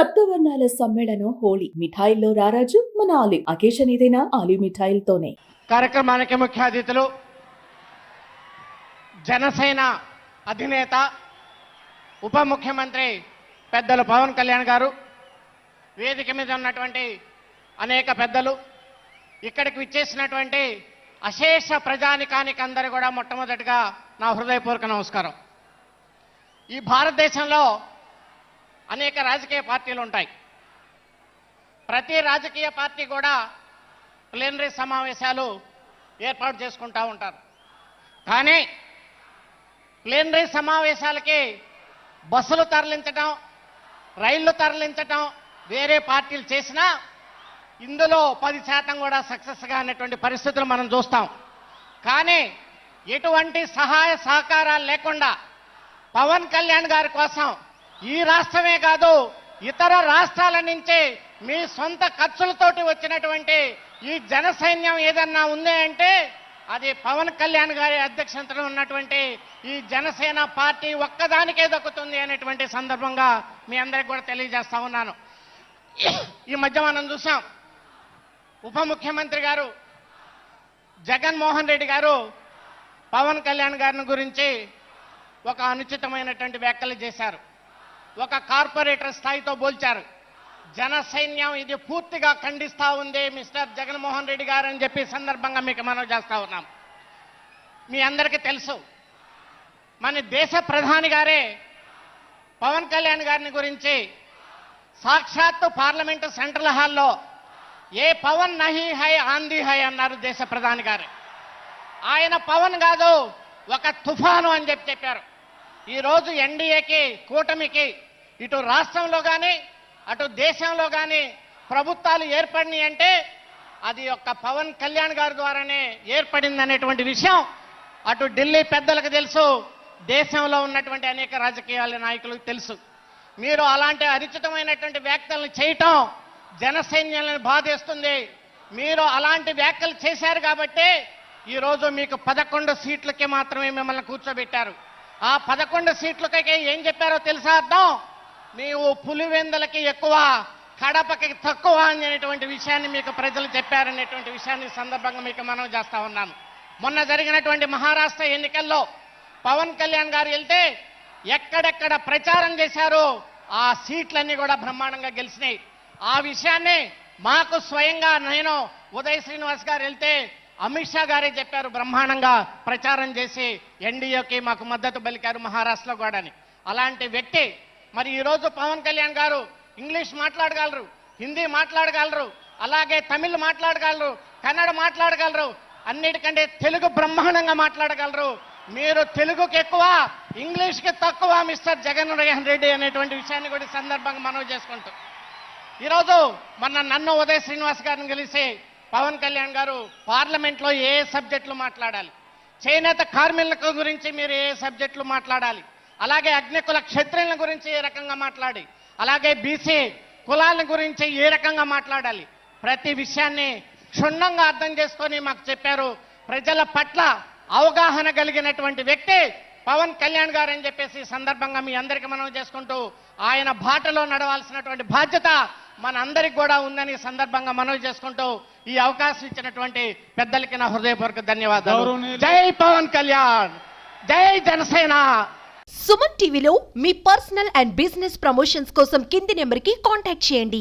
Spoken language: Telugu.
సప్తవర్ణాల సమ్మేళనం హోళీ మిఠాయిల్లో రారాజు మన ఆలివ్ అకేషన్ ఏదైనా? ఆలివ్ మిఠాయిలతోనే. కార్యక్రమానికి ముఖ్య అతిథులు జనసేన అధినేత ఉప ముఖ్యమంత్రి పెద్దలు పవన్ కళ్యాణ్ గారు వేదిక మీద ఉన్నటువంటి అనేక పెద్దలు ఇక్కడికి విచ్చేసినటువంటి అశేష ప్రజానికానికి అందరూ కూడా మొట్టమొదటిగా నా హృదయపూర్వక నమస్కారం. ఈ భారతదేశంలో అనేక రాజకీయ పార్టీలు ఉంటాయి. ప్రతి రాజకీయ పార్టీ కూడా ప్లేనరీ సమావేశాలు ఏర్పాటు చేసుకుంటూ ఉంటారు. కానీ ప్లేనరీ సమావేశాలకి బస్సులు తరలించటం రైళ్ళు తరలించటం వేరే పార్టీలు చేసినా ఇందులో పది శాతం కూడా సక్సెస్గా అనేటువంటి పరిస్థితులు మనం చూస్తాం. కానీ ఎటువంటి సహాయ సహకారాలు లేకుండా పవన్ కళ్యాణ్ గారి కోసం ఈ రాష్ట్రమే కాదు ఇతర రాష్ట్రాల నుంచి మీ సొంత ఖర్చులతోటి వచ్చినటువంటి ఈ జన సైన్యం ఏదన్నా ఉంది అంటే అది పవన్ కళ్యాణ్ గారి అధ్యక్షతలో ఉన్నటువంటి ఈ జనసేన పార్టీ ఒక్కదానికే దక్కుతుంది అనేటువంటి సందర్భంగా మీ అందరికి కూడా తెలియజేస్తా ఉన్నాను. ఈ మధ్య మనం చూసాం ఉప ముఖ్యమంత్రి గారు జగన్మోహన్ రెడ్డి గారు పవన్ కళ్యాణ్ గారిని గురించి ఒక అనుచితమైనటువంటి వ్యాఖ్యలు చేశారు. ఒక కార్పొరేటర్ స్థాయితో పోల్చారు జన సైన్యం ఇది పూర్తిగా ఖండిస్తా ఉంది మిస్టర్ జగన్మోహన్ రెడ్డి గారు అని చెప్పి సందర్భంగా మీకు మనం చేస్తా ఉన్నాం. మీ అందరికీ తెలుసు మన దేశ ప్రధాని గారే పవన్ కళ్యాణ్ గారిని గురించి సాక్షాత్తు పార్లమెంటు సెంట్రల్ హాల్లో ఏ పవన్ నహి హై ఆంది హై అన్నారు దేశ ప్రధాని గారు. ఆయన పవన్ కాదు ఒక తుఫాను అని చెప్పి చెప్పారు. ఈరోజు ఎన్డీఏకి కూటమికి ఇటు రాష్ట్రంలో కానీ అటు దేశంలో కానీ ప్రభుత్వాలు ఏర్పడినాయి అంటే అది ఒక్క పవన్ కళ్యాణ్ గారి ద్వారానే ఏర్పడింది అనేటువంటి విషయం అటు ఢిల్లీ పెద్దలకు తెలుసు దేశంలో ఉన్నటువంటి అనేక రాజకీయాల నాయకులకు తెలుసు. మీరు అలాంటి అరిచితమైనటువంటి వ్యాఖ్యలను చేయటం జనసైన్యాలను బాధేస్తుంది. మీరు అలాంటి వ్యాఖ్యలు చేశారు కాబట్టి ఈరోజు మీకు పదకొండు సీట్లకి మాత్రమే మిమ్మల్ని కూర్చోబెట్టారు. ఆ పదకొండు సీట్లకైతే ఏం చెప్పారో తెలుసా అర్థం? నీవు పులివెందులకి ఎక్కువ కడపకి తక్కువ అనేటువంటి విషయాన్ని మీకు ప్రజలు చెప్పారనేటువంటి విషయాన్ని సందర్భంగా మీకు మనం చేస్తా ఉన్నాను. మొన్న జరిగినటువంటి మహారాష్ట్ర ఎన్నికల్లో పవన్ కళ్యాణ్ గారు వెళ్తే ఎక్కడెక్కడ ప్రచారం చేశారో ఆ సీట్లన్నీ కూడా బ్రహ్మాండంగా గెలిచినాయి. ఆ విషయాన్ని మాకు స్వయంగా నేను ఉదయ్ శ్రీనివాస్ గారు వెళ్తే అమిత్ షా గారే చెప్పారు బ్రహ్మాండంగా ప్రచారం చేసి ఎన్డీఏకి మాకు మద్దతు పలికారు మహారాష్ట్రలో కూడా అని. అలాంటి వ్యక్తి మరి ఈరోజు పవన్ కళ్యాణ్ గారు ఇంగ్లీష్ మాట్లాడగలరు హిందీ మాట్లాడగలరు అలాగే తమిళ్ మాట్లాడగలరు కన్నడ మాట్లాడగలరు అన్నిటికంటే తెలుగు బ్రహ్మాండంగా మాట్లాడగలరు మీరు తెలుగుకి ఎక్కువ ఇంగ్లీష్కి తక్కువ మిస్టర్ జగన్ జగన్మోహన్ రెడ్డి అనేటువంటి విషయాన్ని కూడా సందర్భంగా మనవి చేసుకుంటూ ఈరోజు మొన్న నన్ను ఉదయ శ్రీనివాస్ గారిని కలిసి పవన్ కళ్యాణ్ గారు పార్లమెంట్లో ఏ సబ్జెక్టులు మాట్లాడాలి? చేనేత కార్మికుల గురించి మీరు ఏ సబ్జెక్టులు మాట్లాడాలి? అలాగే అగ్నికుల క్షత్రియుల గురించి ఏ రకంగా మాట్లాడి? అలాగే బీసీ కులాల గురించి ఏ రకంగా మాట్లాడాలి? ప్రతి విషయాన్ని క్షుణ్ణంగా అర్థం చేసుకొని మాకు చెప్పారు. ప్రజల పట్ల అవగాహన కలిగినటువంటి వ్యక్తి పవన్ కళ్యాణ్ గారు అని చెప్పేసి సందర్భంగా మీ అందరికీ మనం చేసుకుంటూ ఆయన బాటలో నడవాల్సినటువంటి బాధ్యత మన అందరికి కూడా ఉందని సందర్భంగా మనవి చేసుకుంటూ ఈ అవకాశం ఇచ్చినటువంటి పెద్దలకి నా హృదయపూర్వక ధన్యవాదాలు. జై పవన్ కళ్యాణ్. జై జనసేన. సుమన్ టీవీలో మీ పర్సనల్ అండ్ బిజినెస్ ప్రమోషన్స్ కోసం కింది నెంబర్కి కాంటాక్ట్ చేయండి.